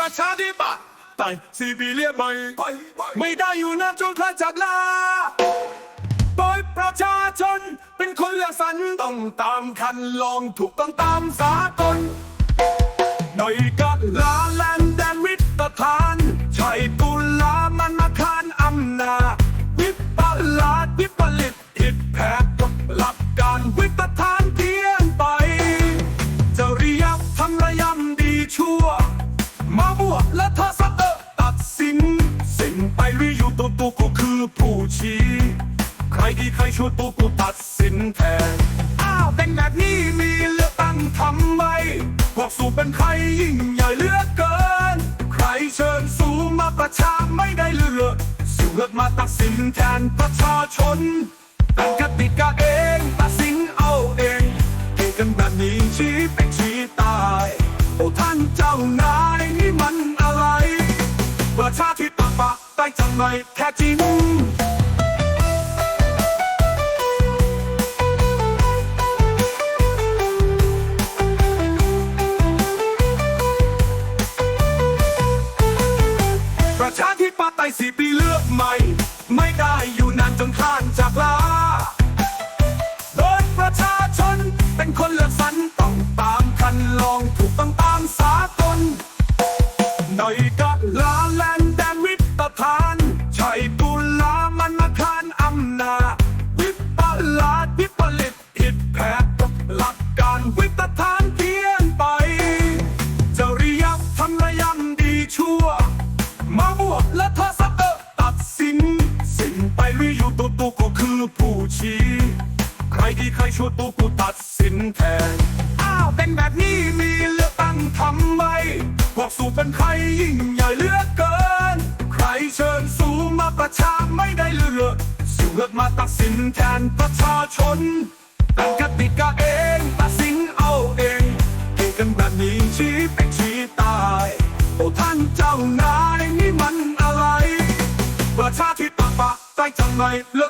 ประชาธิปัตย์ไต่สีปีเรียบไม่ไม่ได้อยู่นานจนคลายจากลาโดยประชาชนเป็นคนเลือกสรรต้องตามคันลองถูกต้องตามสากล ชั่วตัวกูตัดสินแทน อ้าวเป็นแบบนี้มีเลือกตั้งทำไม พวกสูบเป็นใครยิ่งใหญ่เลือกเกิน ใครเชิญสูมาประชาไม่ได้เลือกสูเลือกมาตัดสินแทนประชาชนตั้งกติกาเองตัดสินเอาเองเก่งกันแบบนี้ชี้เป็นชี้ตายโอ้ท่านเจ้านายนี่มันอะไร ประชาธิปไตยได้จังไรแท้จริง สี่ปีเลือกใหม่ ไม่ได้อยู่นานจนข้านจากลา โดยประชาชนเป็นคนเลือกสรรต้องตามคันลองถูกต้องตามสากลหน่อย ชี้ ใครดีใครชั่วตัวกูตัดสินแทน อ้าวเป็นแบบนี้มีเลือกตั้งทำไมพวกสูบเป็นใครยิ่งใหญ่เลือกเกิน ใครเชิญสูมาประชาไม่ได้เลือกสูเลือกมาตัดสินแทนประชาชนตั้งกติกาเองตัดสินเอาเองเก่งกันแบบนี้ชี้เป็นชี้ตายโอ้ท่านเจ้านายนี่มันอะไร ประชาธิปไตยจังไรเลือก